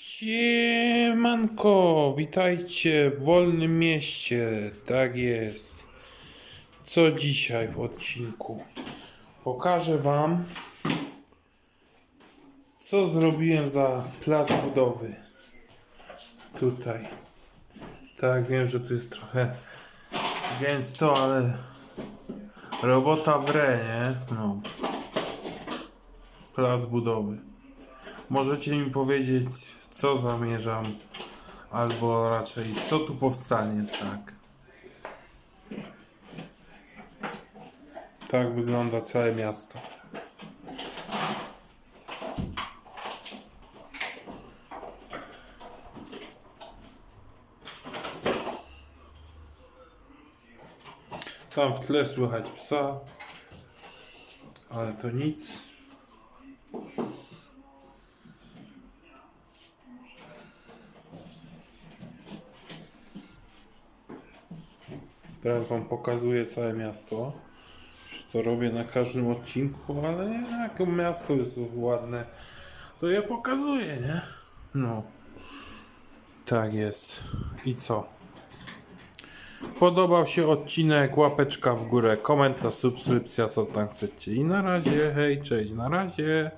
Siemanko, witajcie w wolnym mieście, tak jest. Co dzisiaj w odcinku? Pokażę wam, co zrobiłem za plac budowy. Tutaj. Tak, wiem, że tu jest trochę gęsto, ale robota w re, nie? No. Plac budowy. Możecie mi powiedzieć, co zamierzam, albo raczej, co tu powstanie, tak. Tak wygląda całe miasto. Tam w tle słychać psa, ale to nic. Teraz wam pokazuję całe miasto. To robię na każdym odcinku, ale jak miasto jest ładne, to je pokazuję, nie? No. Tak jest. I co? Podobał się odcinek, łapeczka w górę, komentarz, subskrypcja, co tam chcecie. I na razie, hej, cześć, na razie.